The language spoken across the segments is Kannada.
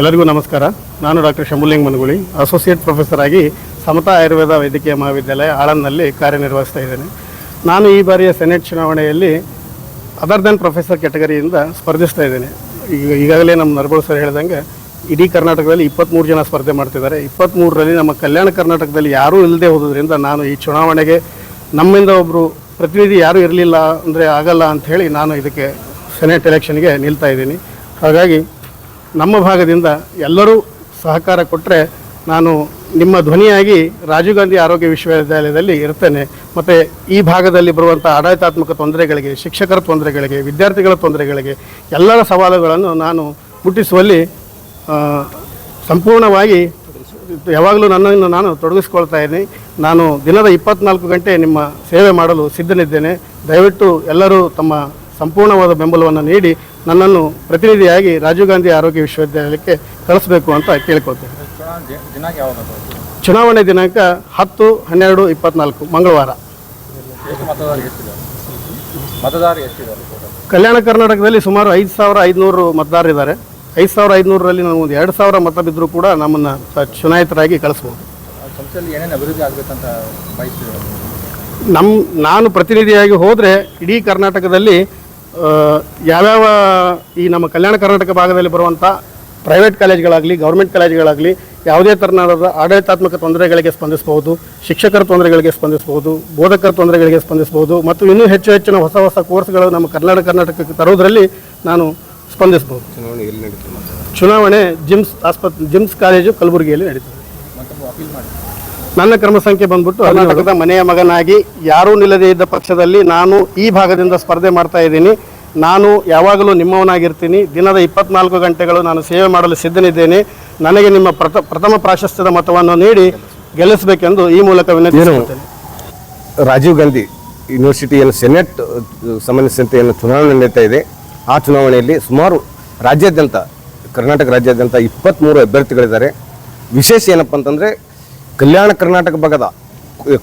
ಎಲ್ಲರಿಗೂ ನಮಸ್ಕಾರ. ನಾನು doctor Shambhuling Managuli, associate professor ಆಗಿ ಸಮತಾ ಆಯುರ್ವೇದ ವೈದ್ಯಕೀಯ ಮಹಾವಿದ್ಯಾಲಯ ಆಳಂದ್ನಲ್ಲಿ ಕಾರ್ಯನಿರ್ವಹಿಸ್ತಾ ಇದ್ದೇನೆ. ನಾನು ಈ ಬಾರಿಯ ಸೆನೆಟ್ ಚುನಾವಣೆಯಲ್ಲಿ ಅದರ್ ದೆನ್ ಪ್ರೊಫೆಸರ್ ಕ್ಯಾಟಗರಿಯಿಂದ ಸ್ಪರ್ಧಿಸ್ತಾ ಇದ್ದೇನೆ. ಈಗ ಈಗಾಗಲೇ ನಮ್ಮ ನರಬಳ ಸರ್ ಹೇಳಿದಂಗೆ ಇಡೀ ಕರ್ನಾಟಕದಲ್ಲಿ ಇಪ್ಪತ್ತ್ಮೂರು ಜನ ಸ್ಪರ್ಧೆ ಮಾಡ್ತಿದ್ದಾರೆ. ಇಪ್ಪತ್ತ್ಮೂರರಲ್ಲಿ ನಮ್ಮ ಕಲ್ಯಾಣ ಕರ್ನಾಟಕದಲ್ಲಿ ಯಾರೂ ಇಲ್ಲದೆ ಹೋದ್ರಿಂದ ನಾನು ಈ ಚುನಾವಣೆಗೆ ನಮ್ಮಿಂದ ಒಬ್ಬರು ಪ್ರತಿನಿಧಿ ಯಾರೂ ಇರಲಿಲ್ಲ ಅಂದರೆ ಆಗಲ್ಲ ಅಂತ ಹೇಳಿ ನಾನು ಇದಕ್ಕೆ ಸೆನೆಟ್ ಎಲೆಕ್ಷನ್ಗೆ ನಿಲ್ತಾ ಇದ್ದೀನಿ. ಹಾಗಾಗಿ ನಮ್ಮ ಭಾಗದಿಂದ ಎಲ್ಲರೂ ಸಹಕಾರ ಕೊಟ್ಟರೆ ನಾನು ನಿಮ್ಮ ಧ್ವನಿಯಾಗಿ ರಾಜೀವ್ ಗಾಂಧಿ ಆರೋಗ್ಯ ವಿಶ್ವವಿದ್ಯಾಲಯದಲ್ಲಿ ಇರ್ತೇನೆ. ಮತ್ತು ಈ ಭಾಗದಲ್ಲಿ ಬರುವಂಥ ಆಡಳಿತಾತ್ಮಕ ತೊಂದರೆಗಳಿಗೆ, ಶಿಕ್ಷಕರ ತೊಂದರೆಗಳಿಗೆ, ವಿದ್ಯಾರ್ಥಿಗಳ ತೊಂದರೆಗಳಿಗೆ ಎಲ್ಲರ ಸವಾಲುಗಳನ್ನು ನಾನು ಮುಟ್ಟಿಸುವಲ್ಲಿ ಸಂಪೂರ್ಣವಾಗಿ ಯಾವಾಗಲೂ ನನ್ನನ್ನು ನಾನು ತೊಡಗಿಸ್ಕೊಳ್ತಾ ಇದ್ದೀನಿ. ನಾನು ದಿನದ ಇಪ್ಪತ್ನಾಲ್ಕು ಗಂಟೆ ನಿಮ್ಮ ಸೇವೆ ಮಾಡಲು ಸಿದ್ಧನಿದ್ದೇನೆ. ದಯವಿಟ್ಟು ಎಲ್ಲರೂ ತಮ್ಮ ಸಂಪೂರ್ಣವಾದ ಬೆಂಬಲವನ್ನು ನೀಡಿ ನನ್ನನ್ನು ಪ್ರತಿನಿಧಿಯಾಗಿ ರಾಜೀವ್ ಗಾಂಧಿ ಆರೋಗ್ಯ ವಿಶ್ವವಿದ್ಯಾಲಯಕ್ಕೆ ಕಳಿಸಬೇಕು ಅಂತ ಕೇಳ್ಕೊಳ್ತೇನೆ. ಚುನಾವಣೆ ದಿನಾಂಕ ಹತ್ತು, ಹನ್ನೆರಡು, ಇಪ್ಪತ್ನಾಲ್ಕು, ಮಂಗಳವಾರ? ಕಲ್ಯಾಣ ಕರ್ನಾಟಕದಲ್ಲಿ ಸುಮಾರು ಐದು ಸಾವಿರ ಐದುನೂರು ಮತದಾರರಿದ್ದಾರೆ ಐದು ಸಾವಿರ ಐದುನೂರರಲ್ಲಿ ನಾವು ಒಂದು ಎರಡು ಸಾವಿರ ಮತ ಬಿದ್ದರೂ ಕೂಡ ನಮ್ಮನ್ನು ಚುನಾಯಿತರಾಗಿ ಕಳಿಸ್ಬೋದು. ನಮ್ಮ ನಾನು ಪ್ರತಿನಿಧಿಯಾಗಿ ಹೋದರೆ ಇಡೀ ಕರ್ನಾಟಕದಲ್ಲಿ ಯಾವ್ಯಾವ ಈ ನಮ್ಮ ಕಲ್ಯಾಣ ಕರ್ನಾಟಕ ಭಾಗದಲ್ಲಿ ಬರುವಂಥ ಪ್ರೈವೇಟ್ ಕಾಲೇಜ್ಗಳಾಗಲಿ ಗೌರ್ಮೆಂಟ್ ಕಾಲೇಜ್ಗಳಾಗಲಿ ಯಾವುದೇ ಥರನಾದ ಆಡಳಿತಾತ್ಮಕ ತೊಂದರೆಗಳಿಗೆ ಸ್ಪಂದಿಸಬಹುದು ಶಿಕ್ಷಕರ ತೊಂದರೆಗಳಿಗೆ ಸ್ಪಂದಿಸಬಹುದು ಬೋಧಕರ ತೊಂದರೆಗಳಿಗೆ ಸ್ಪಂದಿಸಬಹುದು ಮತ್ತು ಇನ್ನೂ ಹೆಚ್ಚು ಹೆಚ್ಚಿನ ಹೊಸ ಹೊಸ ಕೋರ್ಸ್ಗಳು ನಮ್ಮ ಕರ್ನಾಟಕ ಕರ್ನಾಟಕಕ್ಕೆ ತರೋದರಲ್ಲಿ ನಾನು ಸ್ಪಂದಿಸಬಹುದು. ಚುನಾವಣೆ ಜಿಮ್ಸ್ ಆಸ್ಪತ್ರೆ ಜಿಮ್ಸ್ ಕಾಲೇಜು ಕಲಬುರಗಿಯಲ್ಲಿ ನಡೀತದೆ. ನನ್ನ ಕ್ರಮ ಸಂಖ್ಯೆ ಬಂದ್ಬಿಟ್ಟು ಕರ್ನಾಟಕದ ಮನೆಯ ಮಗನಾಗಿ ಯಾರೂ ನಿಲ್ಲದೇ ಇದ್ದ ಪಕ್ಷದಲ್ಲಿ ನಾನು ಈ ಭಾಗದಿಂದ ಸ್ಪರ್ಧೆ ಮಾಡ್ತಾ ಇದ್ದೀನಿ. ನಾನು ಯಾವಾಗಲೂ ನಿಮ್ಮವನಾಗಿರ್ತೀನಿ. ದಿನದ ಇಪ್ಪತ್ನಾಲ್ಕು ಗಂಟೆಗಳು ನಾನು ಸೇವೆ ಮಾಡಲು ಸಿದ್ಧನಿದ್ದೇನೆ. ನನಗೆ ನಿಮ್ಮ ಪ್ರಥ ಪ್ರಥಮ ಪ್ರಾಶಸ್ತ್ಯದ ಮತವನ್ನು ನೀಡಿ ಗೆಲ್ಲಿಸಬೇಕೆಂದು ಈ ಮೂಲಕ ವಿನಂತಿಸುತ್ತೇನೆ. ರಾಜೀವ್ ಗಾಂಧಿ ಯೂನಿವರ್ಸಿಟಿಯನ್ನು ಸೆನೆಟ್ ಸಂಬಂಧಿಸಿದಂತೆ ಏನು ಚುನಾವಣೆ ನಡೀತಾ ಇದೆ. ಆ ಚುನಾವಣೆಯಲ್ಲಿ ಸುಮಾರು ರಾಜ್ಯಾದ್ಯಂತ ಕರ್ನಾಟಕ ರಾಜ್ಯಾದ್ಯಂತ ಇಪ್ಪತ್ತ್ಮೂರು ಅಭ್ಯರ್ಥಿಗಳಿದ್ದಾರೆ. ವಿಶೇಷ ಏನಪ್ಪ ಅಂತಂದರೆ ಕಲ್ಯಾಣ ಕರ್ನಾಟಕ ಭಾಗದ,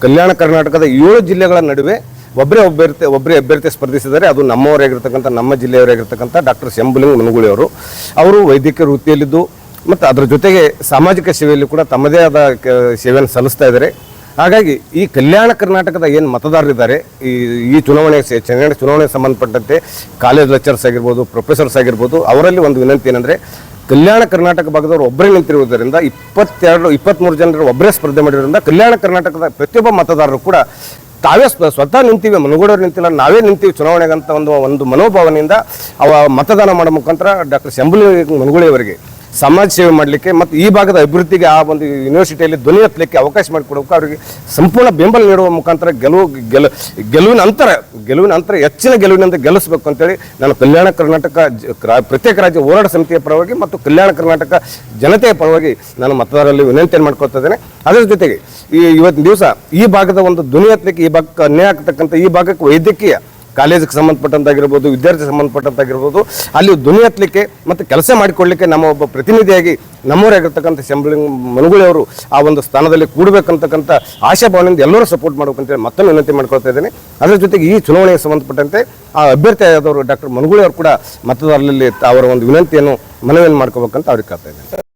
ಕಲ್ಯಾಣ ಕರ್ನಾಟಕದ ಏಳು ಜಿಲ್ಲೆಗಳ ನಡುವೆ ಒಬ್ಬರೇ ಅಭ್ಯರ್ಥಿ ಒಬ್ಬರೇ ಅಭ್ಯರ್ಥಿ ಸ್ಪರ್ಧಿಸಿದರೆ ಅದು ನಮ್ಮವರಾಗಿರ್ತಕ್ಕಂಥ, ನಮ್ಮ ಜಿಲ್ಲೆಯವರಾಗಿರ್ತಕ್ಕಂಥ ಡಾಕ್ಟರ್ ಸೆಂಬುಲಿಂಗ್ ಮನುಗುಳಿ ಅವರು. ಅವರು ವೈದ್ಯಕೀಯ ವೃತ್ತಿಯಲ್ಲಿದ್ದು ಮತ್ತು ಅದರ ಜೊತೆಗೆ ಸಾಮಾಜಿಕ ಸೇವೆಯಲ್ಲಿ ಕೂಡ ತಮ್ಮದೇ ಆದ ಸೇವೆಯನ್ನು ಸಲ್ಲಿಸ್ತಾ ಇದ್ದಾರೆ. ಹಾಗಾಗಿ ಈ ಕಲ್ಯಾಣ ಕರ್ನಾಟಕದ ಏನು ಮತದಾರರಿದ್ದಾರೆ ಈ ಈ ಚುನಾವಣೆ ಚುನಾವಣೆಗೆ ಸಂಬಂಧಪಟ್ಟಂತೆ ಕಾಲೇಜ್ ಲೆಕ್ಚರ್ಸ್ ಆಗಿರ್ಬೋದು, ಪ್ರೊಫೆಸರ್ಸ್ ಆಗಿರ್ಬೋದು, ಅವರಲ್ಲಿ ಒಂದು ವಿನಂತಿ ಏನಂದರೆ ಕಲ್ಯಾಣ ಕರ್ನಾಟಕ ಭಾಗದವರು ಒಬ್ಬರೇ ನಿಂತಿರುವುದರಿಂದ ಇಪ್ಪತ್ತೆರಡು ಇಪ್ಪತ್ತ್ಮೂರು ಜನರು ಒಬ್ಬರೇ ಸ್ಪರ್ಧೆ ಮಾಡಿರೋದ್ರಿಂದ ಕಲ್ಯಾಣ ಕರ್ನಾಟಕದ ಪ್ರತಿಯೊಬ್ಬ ಮತದಾರರು ಕೂಡ ತಾವೇ ಸ್ವ- ಸ್ವತಃ ನಿಂತೀವಿ, ಮನಗೂಡವ್ರು ನಿಂತಿಲ್ಲ, ನಾವೇ ನಿಂತೀವಿ ಚುನಾವಣೆಗಂತ ಒಂದು ಒಂದು ಮನೋಭಾವನೆಯಿಂದ ಅವ ಮತದಾನ ಮಾಡೋ ಮುಖಾಂತರ ಡಾಕ್ಟರ್ ಶಂಬುಲಿ ಮನಗುಳಿ ಅವರಿಗೆ ಸಮಾಜ ಸೇವೆ ಮಾಡಲಿಕ್ಕೆ ಮತ್ತು ಈ ಭಾಗದ ಅಭಿವೃದ್ಧಿಗೆ ಆ ಒಂದು ಯೂನಿವರ್ಸಿಟಿಯಲ್ಲಿ ಧ್ವನಿ ಎತ್ತಲಿಕ್ಕೆ ಅವಕಾಶ ಮಾಡಿಕೊಡಬೇಕು ಅವರಿಗೆ ಸಂಪೂರ್ಣ ಬೆಂಬಲ ನೀಡುವ ಮುಖಾಂತರ ಗೆಲುವು ಗೆಲು, ಗೆಲುವಿನ ಅಂತರ ಗೆಲುವಿನ ಅಂತರ, ಹೆಚ್ಚಿನ ಗೆಲುವಿನಿಂದ ಗೆಲ್ಲಿಸಬೇಕು ಅಂತೇಳಿ ನಾನು ಕಲ್ಯಾಣ ಕರ್ನಾಟಕ ಪ್ರತ್ಯೇಕ ರಾಜ್ಯ ಹೋರಾಟ ಸಮಿತಿಯ ಪರವಾಗಿ ಮತ್ತು ಕಲ್ಯಾಣ ಕರ್ನಾಟಕ ಜನತೆಯ ಪರವಾಗಿ ನಾನು ಮತದಾರರಲ್ಲಿ ವಿನಂತಿಯನ್ನು ಮಾಡ್ಕೊಳ್ತಾ ಇದ್ದೇನೆ. ಅದರ ಜೊತೆಗೆ ಈ ಇವತ್ತಿನ ದಿವಸ ಈ ಭಾಗದ ಒಂದು ಧ್ವನಿ ಎತ್ತಲಿಕ್ಕೆ ಈ ಭಾಗಕ್ಕೆ ಅನ್ಯಾಯ ಆಗ್ತಕ್ಕಂಥ ಈ ಭಾಗಕ್ಕೆ ವೈದ್ಯಕೀಯ ಕಾಲೇಜಿಗೆ ಸಂಬಂಧಪಟ್ಟಂತಾಗಿರ್ಬೋದು ವಿದ್ಯಾರ್ಥಿ ಸಂಬಂಧಪಟ್ಟಂತಾಗಿರ್ಬೋದು, ಅಲ್ಲಿ ಧ್ವನಿ ಹತ್ತಲಿಕ್ಕೆ ಮತ್ತು ಕೆಲಸ ಮಾಡಿಕೊಡ್ಲಿಕ್ಕೆ ನಮ್ಮ ಒಬ್ಬ ಪ್ರತಿನಿಧಿಯಾಗಿ ನಮ್ಮೂರಾಗಿರ್ತಕ್ಕಂಥ ಶಂಬಳಿ ಮನುಗುಳಿ ಅವರು ಆ ಒಂದು ಸ್ಥಾನದಲ್ಲಿ ಕೂಡಬೇಕಂತಕ್ಕಂಥ ಆಶಾಭಾವನೆಯಿಂದ ಎಲ್ಲರೂ ಸಪೋರ್ಟ್ ಮಾಡಬೇಕಂತೇಳಿ ಮತ್ತೊಮ್ಮೆ ವಿನಂತಿ ಮಾಡ್ಕೊಳ್ತಾ ಇದ್ದೇನೆ. ಅದರ ಜೊತೆಗೆ ಈ ಚುನಾವಣೆಗೆ ಸಂಬಂಧಪಟ್ಟಂತೆ ಆ ಅಭ್ಯರ್ಥಿ ಆದವರು ಡಾಕ್ಟರ್ ಮನುಗುಳಿ ಅವರು ಕೂಡ ಮತದಾರರಲ್ಲಿ ಅವರ ಒಂದು ವಿನಂತಿಯನ್ನು ಮನವಿಯನ್ನು ಮಾಡ್ಕೋಬೇಕಂತ ಅವ್ರಿಗೆ ಕೇಳ್ತಾ ಇದ್ದೇನೆ.